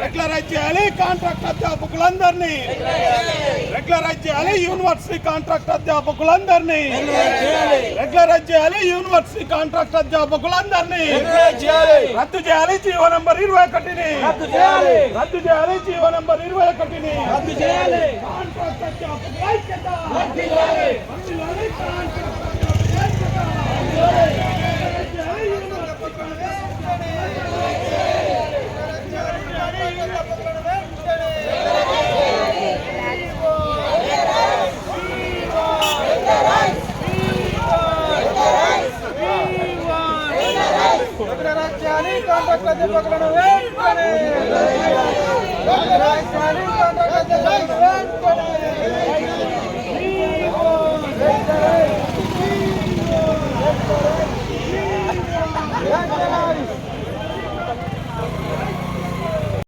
Regularise చేయాలి contract అధ్యాపకులందరినీ. Regularise చేయాలి యూనివర్సిటీ కాంట్రాక్ట్ అధ్యాపకులందరినీ. రెగ్యులరైజ్ చేయాలి యూనివర్సిటీ కాంట్రాక్ట్ అధ్యాపకులందరినీ. రద్దు చేయాలి జీవో నంబర్ ఇరవై ఒకటిని. రద్దు చేయాలి జీవో నంబర్ ఇరవై ఒకటిని. కాంట్రాక్ట్ అధ్యాపకులు ఐక్యత వర్ధిల్లాలి, కాంట్రాక్ట్ అధ్యాపకుల ఐక్యత. రెగ్యులరైజ్ చేయాలి యూనివర్సిటీ కాంట్రాక్ట్ రాజ్యాన్ని కాంట్రాక్ట్ అధ్యాపకులను వెంటనే